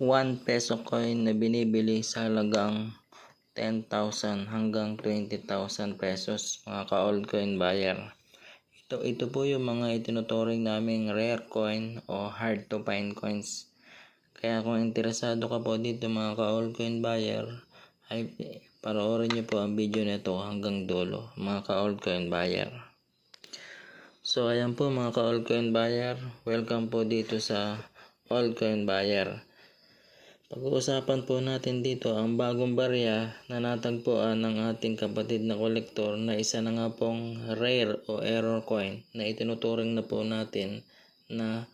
1 peso coin na binibili sa halagang 10,000 hanggang 20,000 pesos mga ka-old coin buyer. Ito, ito po yung mga itinuturing naming rare coin o hard to find coins. Kaya kung interesado ka po dito mga ka-old coin buyer, ay panoorin nyo po ang video nito hanggang dulo mga ka-old coin buyer. So ayan po mga ka-old coin buyer, welcome po dito sa old coin buyer. Pag-uusapan po natin dito ang bagong barya na natagpuan ng ating kapatid na kolektor na isa na nga pong rare o error coin na itinuturing na po natin na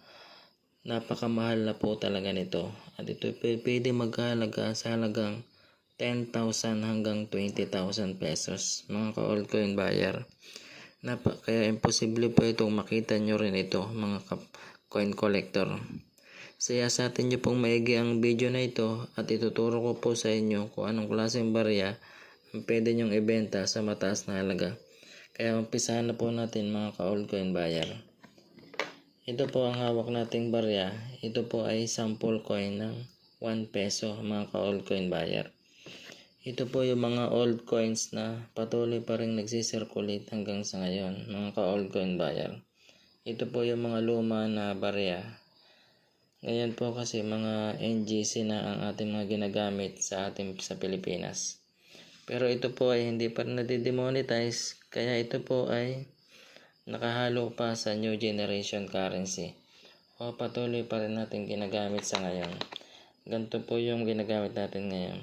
napakamahal na po talaga nito. At ito pwede magkahalaga sa halagang 10,000 hanggang 20,000 pesos mga ka-old coin buyer. Napa, kaya imposible po itong makita nyo rin ito mga coin collector. Saya sa atin nyo pong maigi ang video na ito at ituturo ko po sa inyo kung anong klaseng barya ang pwede nyong ibenta sa mataas na halaga. Kaya umpisahan na po natin mga ka-old coin buyer. Ito po ang hawak nating barya. Ito po ay sample coin ng 1 peso mga ka-old coin buyer. Ito po yung mga old coins na patuloy pa rin nagsisirculate hanggang sa ngayon mga ka-old coin buyer. Ito po yung mga luma na barya ngayon po kasi mga NGC na ang ating mga ginagamit sa ating sa Pilipinas. Pero ito po ay hindi pa nadidemonetize kaya ito po ay nakahalo pa sa new generation currency. O patuloy pa rin natin ginagamit sa ngayon. Ganito po yung ginagamit natin ngayon.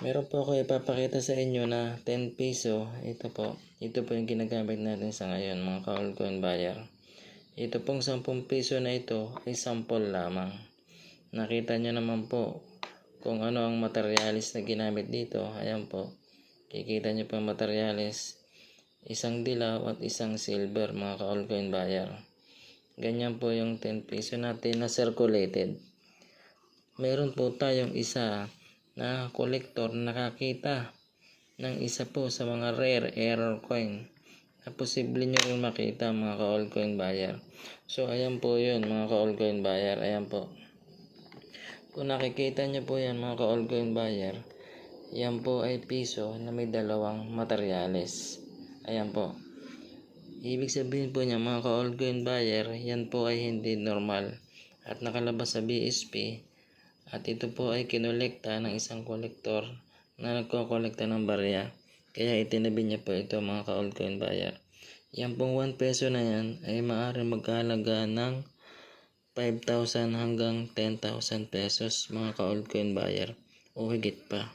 Meron po ako ipapakita sa inyo na 10 piso. Ito po. Ito po yung ginagamit natin sa ngayon mga ka-all coin buyer. Ito pong 10 piso na ito ay sample lamang. Nakita nyo naman po kung ano ang materialis na ginamit dito. Ayan po. Kikita nyo po ang materialis. Isang dilaw at isang silver mga ka-all coin buyer. Ganyan po yung 10 piso natin na circulated. Meron po tayong isa na collector nakakita ng isa po sa mga rare error coin na posible nyo rin makita mga ka-all coin buyer. So, ayan po yun mga ka-all coin buyer. Ayan po. Kung nakikita nyo po yan mga ka-all coin buyer, yan po ay piso na may dalawang materyales. Ayan po. Ibig sabihin po niya mga ka-all coin buyer, yan po ay hindi normal at nakalabas sa BSP at ito po ay kinolekta ng isang kolektor na nagkokolekta ng barya. Kaya itinabi niya po ito mga ka-old coin buyer. Yan pong 1 peso na yan ay maaaring magkahalaga ng 5,000 hanggang 10,000 pesos mga ka-old coin buyer o higit pa.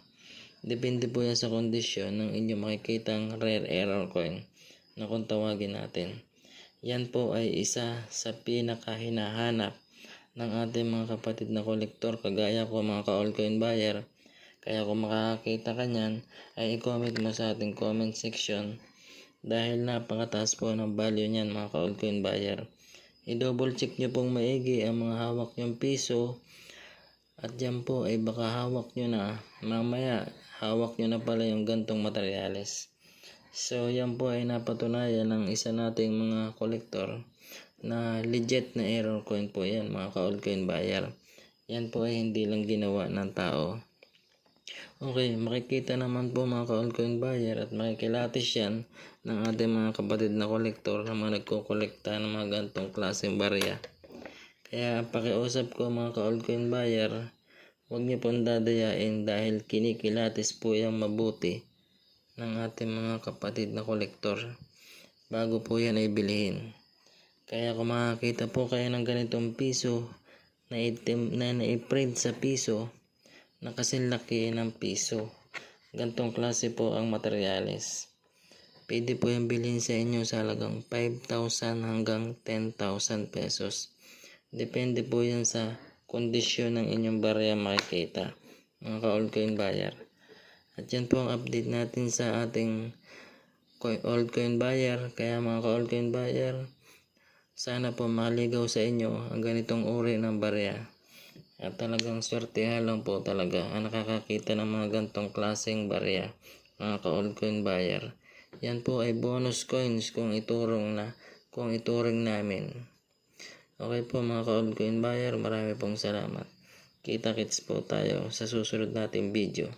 Depende po yan sa kondisyon ng inyong makikitang rare error coin na kung tawagin natin. Yan po ay isa sa pinakahinahanap ng ating mga kapatid na kolektor kagaya ko mga ka-old coin buyer. Kaya kung makakakita ka niyan, ay i-comment mo sa ating comment section dahil napakataas po ng value niyan mga ka-old coin buyer. I-double check nyo pong maigi ang mga hawak nyong piso at yan po ay baka hawak nyo na mamaya hawak nyo na pala yung gantong materyales. So yan po ay napatunayan ng isa nating mga kolektor na legit na error coin po yan mga ka-old coin buyer. Yan po ay hindi lang ginawa ng tao. Okay, makikita naman po mga ka-old coin buyer at makikilatis yan ng ating mga kapatid na kolektor na mga nagkokolekta ng mga gantong klaseng barya. Kaya pakiusap ko mga ka-old coin buyer, huwag niyo pong dadayain dahil kinikilatis po yung mabuti ng ating mga kapatid na kolektor bago po yan ay bilhin. Kaya kung makakita po kayo ng ganitong piso na, itim, na naiprint sa piso na kasing ng piso. Gantong klase po ang materyales. Pwede po yung bilhin sa inyo sa halagang 5,000 hanggang 10,000 pesos. Depende po yan sa kondisyon ng inyong barya makikita. Mga ka-old coin buyer. At yan po ang update natin sa ating old coin buyer. Kaya mga ka-old coin buyer, sana po maligaw sa inyo ang ganitong uri ng barya. At talagang swertehan lang po talaga ang nakakakita ng mga gantong klaseng barya. Mga ka-old coin buyer. Yan po ay bonus coins kung iturong na kung ituring namin. Okay po mga ka-old coin buyer, marami pong salamat. Kita-kits po tayo sa susunod nating video.